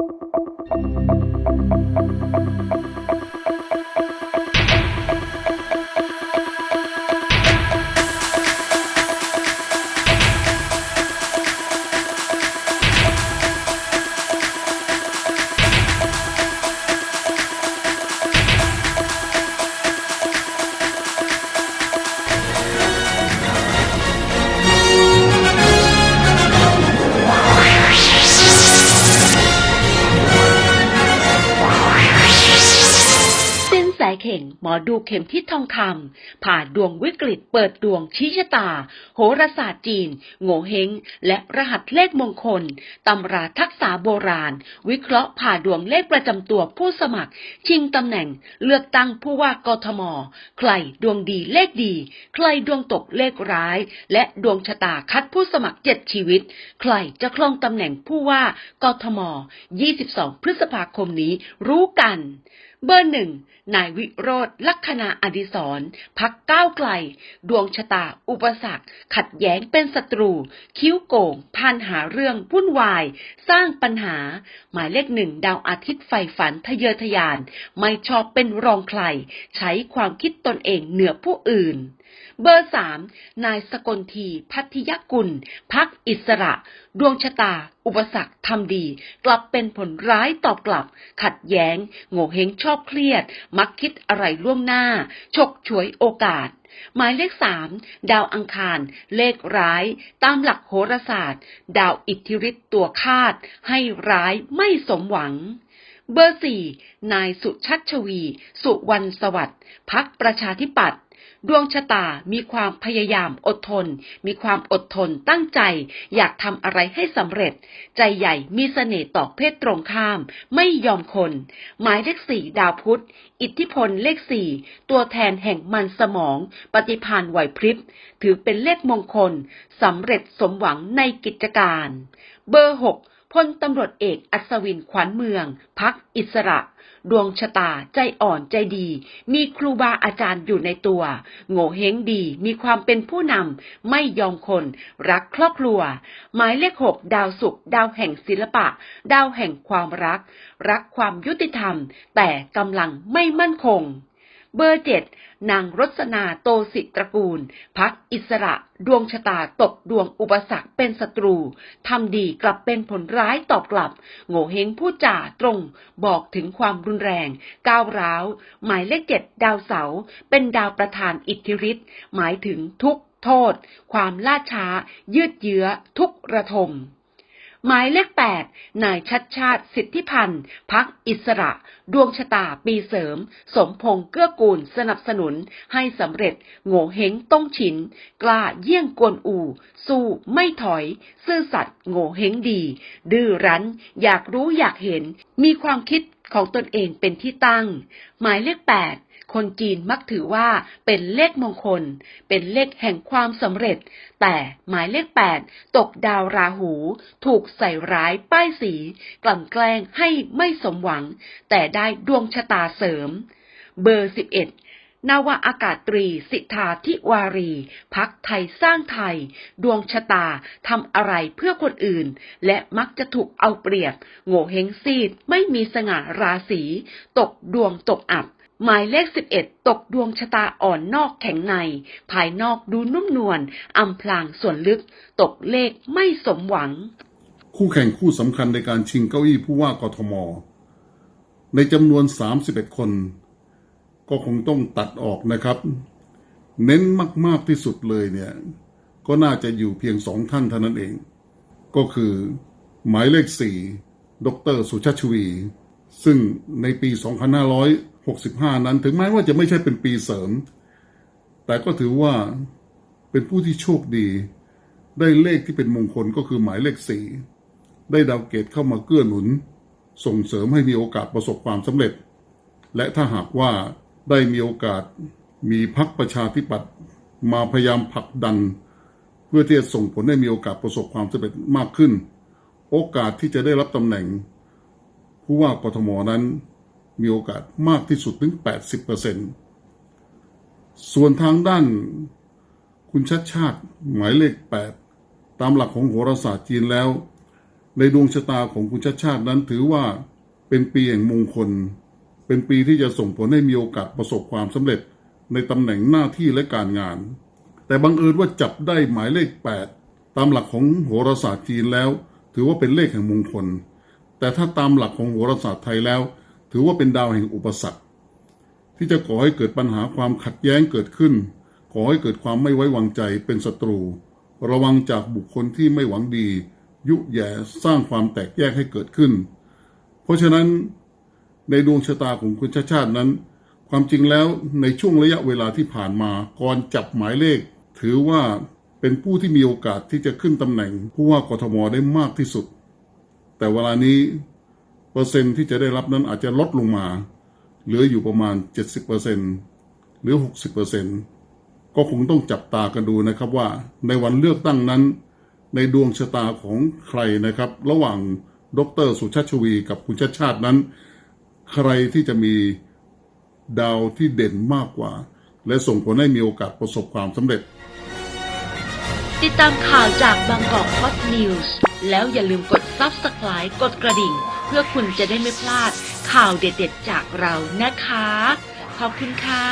สิ เข่ง หมอดูเข็มทิศทองคำผ่าดวงวิกฤตเปิดดวงชี้ชะตา โหราศาสตร์จีน โง่เฮง และรหัสเลขมงคล ตำราทักษะโบราณ วิเคราะห์ผ่าดวงเลขประจำตัวผู้สมัคร ชิงตำแหน่ง เลือกตั้งผู้ว่ากทม ใครดวงดีเลขดี ใครดวงตกเลขร้าย และดวงชะตาคัดผู้สมัครเจ็ดชีวิต ใครจะครองตำแหน่งผู้ว่ากทม 22 พฤษภาคมนี้รู้กัน เบอร์หนึ่งนายวิโรธลัคนาอดิศรพักก้าวไกล ดวงชะตา อุปสรรค ขัดแย้งเป็นศัตรู คิ้วโก่งพานหาเรื่องวุ่นวาย สร้างปัญหา หมายเลขหนึ่งดาวอาทิตย์ไฟฝันทะเยอทะยาน ไม่ชอบเป็นรองใคร ใช้ความคิดตนเองเหนือผู้อื่น เบอร์สามนายสกลที พัทยกุล พักอิสระ ดวงชะตา อุปสรรคทำดี กลับเป็นผลร้ายตอบกลับ ขัดแย้ง โง่เฮงชอบเครียด มักคิดอะไรล่วงหน้า ฉกฉวยโอกาส หมายเลขสามดาวอังคาร เลขร้าย ตามหลักโหราศาสตร์ ดาวอิทธิฤทธิ์ตัวคาด ให้ร้ายไม่สมหวัง เบอร์สี่นายสุชัชวี สุวรรณสวัสดิ์พักประชาธิปัตย์ดวงชะตามีความพยายามอดทน มีความอดทนตั้งใจ อยากทำอะไรให้สำเร็จ ใจใหญ่มีเสน่ห์ต่อเพศตรงข้าม ไม่ยอมคน หมายเลขสี่ดาวพุธ อิทธิพลเลขสี่ตัวแทนแห่งมันสมอง ปฏิพานไหวพริบ ถือเป็นเลขมงคลสำเร็จสมหวังในกิจการ เบอร์หก พลตำรวจเอกอัศวินขวัญเมือง พักอิสระ ดวงชะตาใจอ่อนใจดี มีครูบาอาจารย์อยู่ในตัว โง่เฮงดี มีความเป็นผู้นำ ไม่ยอมคน รักครอบครัว หมายเลขหกดาวศุกร์ดาวแห่งศิลปะ ดาวแห่งความรัก รักความยุติธรรม แต่กำลังไม่มั่นคง เบอร์เจ็ดนางรสนาโตสิตระกูล พักอิสระ ดวงชะตาตกดวงอุปสรรคเป็นศัตรูทำดีกลับเป็นผลร้ายตอบกลับ โง่เฮงผู้จ่าตรง บอกถึงความรุนแรง ก้าวร้าว หมายเลขเจ็ดดาวเสาร์เป็นดาวประธานอิทธิฤทธิ์หมายถึงทุกโทษ ความล่าช้า ยืดเยื้อทุกระทม หมายเลขแปดนายชัดชาติสิทธิพันธ์พักอิสระ ดวงชะตาปีเสริม สมพงษ์เกื้อกูลสนับสนุน ให้สำเร็จโง่เฮงต้องฉิน กล้าเยี่ยงกวนอู สู้ไม่ถอย ซื่อสัตย์โง่เฮงดี ดื้อรั้น อยากรู้อยากเห็น มีความคิดของตนเองเป็นที่ตั้ง หมายเลขแปด คนจีนมักถือว่าเป็นเลขมงคล เป็นเลขแห่งความสำเร็จ แต่หมายเลขแปดตกดาวราหู ถูกใส่ร้ายป้ายสี กลั่นแกล้งให้ไม่สมหวัง แต่ได้ดวงชะตาเสริม เบอร์สิบเอ็ดนาวาอากาศตรีสิทธาธิวารี พักไทยสร้างไทย ดวงชะตาทำอะไรเพื่อคนอื่น และมักจะถูกเอาเปรียบ โง่เฮงซีดไม่มีสง่าราศี ตกดวงตกอับ หมายเลข 11 ตกดวงชะตาอ่อนนอกแข็งใน ภายนอกดูนุ่มนวลอำพลางส่วนลึก ตกเลขไม่สมหวัง คู่แข่งคู่สำคัญในการชิงเก้าอี้ผู้ว่ากทม ในจำนวน 31 คน ก็คงต้องตัดออกนะครับ เน้นมาก ๆ ที่สุดเลยเนี่ย ก็น่าจะอยู่เพียงสองท่านเท่านั้นเอง ก็คือ หมายเลข4ดรสุชาติชวี ซึ่งในปี 2565 นั้น ถึงแม้ว่าจะไม่ใช่เป็นปีเสริม แต่ก็ถือว่าเป็นผู้ที่โชคดี ได้เลขที่เป็นมงคลก็คือหมายเลขสี่ได้ดาวเกตเข้ามาเกื้อหนุน ส่งเสริมให้มีโอกาสประสบความสำเร็จ และถ้าหากว่าได้มีโอกาสมีพักประชาธิปัตย์มาพยายามผลักดัน เพื่อที่จะส่งผลให้มีโอกาสประสบความสำเร็จมากขึ้น โอกาสที่จะได้รับตำแหน่ง ผู้ว่ากทมนั้น มีโอกาสมากที่สุดถึง 80%ส่วนทางด้านคุณชัดชาติหมายเลข 8 ตามหลักของโหราศาสตร์จีนแล้ว ในดวงชะตาของคุณชาติชาตินั้นถือว่าเป็นปีแห่งมงคล เป็นปีที่จะส่งผลให้มีโอกาสประสบความสำเร็จในตำแหน่งหน้าที่และการงาน แต่บังเอิญว่าจับได้หมายเลข 8 ตามหลักของโหราศาสตร์จีนแล้ว ถือว่าเป็นเลขแห่งมงคล แต่ถ้าตามหลักของโหราศาสตร์ไทยแล้ว ถือว่าเป็นดาวแห่งอุปสรรค ที่จะก่อให้เกิดปัญหาความขัดแย้งเกิดขึ้นก่อให้เกิดความไม่ไว้วางใจเป็นศัตรู ระวังจากบุคคลที่ไม่หวังดี ยุแย่สร้างความแตกแยกให้เกิดขึ้น เพราะฉะนั้นในดวงชะตาของคุณชาชาตินั้น ความจริงแล้วในช่วงระยะเวลาที่ผ่านมาก่อนจับหมายเลข ถือว่าเป็นผู้ที่มีโอกาสที่จะขึ้นตำแหน่งผู้ว่ากทมได้มากที่สุด แต่เวลานี้ เปอร์เซ็นที่จะได้รับนั้นอาจจะลดลงมา เหลืออยู่ประมาณ 70%หรือ 60%ก็คงต้องจับตากันดูนะครับว่าในวันเลือกตั้งนั้น ในดวงชะตาของใครนะครับ ระหว่างดรสุชาติชวีกับคุณชาติชาตินั้น ใครที่จะมีดาวที่เด่นมากกว่า และส่งผลให้มีโอกาสประสบความสำเร็จ ติดตามข่าวจากบางกอกพอดนิวส์แล้วอย่าลืมกด Subscribe กดกระดิ่ง พื่อคุณจะได้ไม่พลาดข่าวเด็ดๆจากเรานะคะ ขอบคุณค่ะ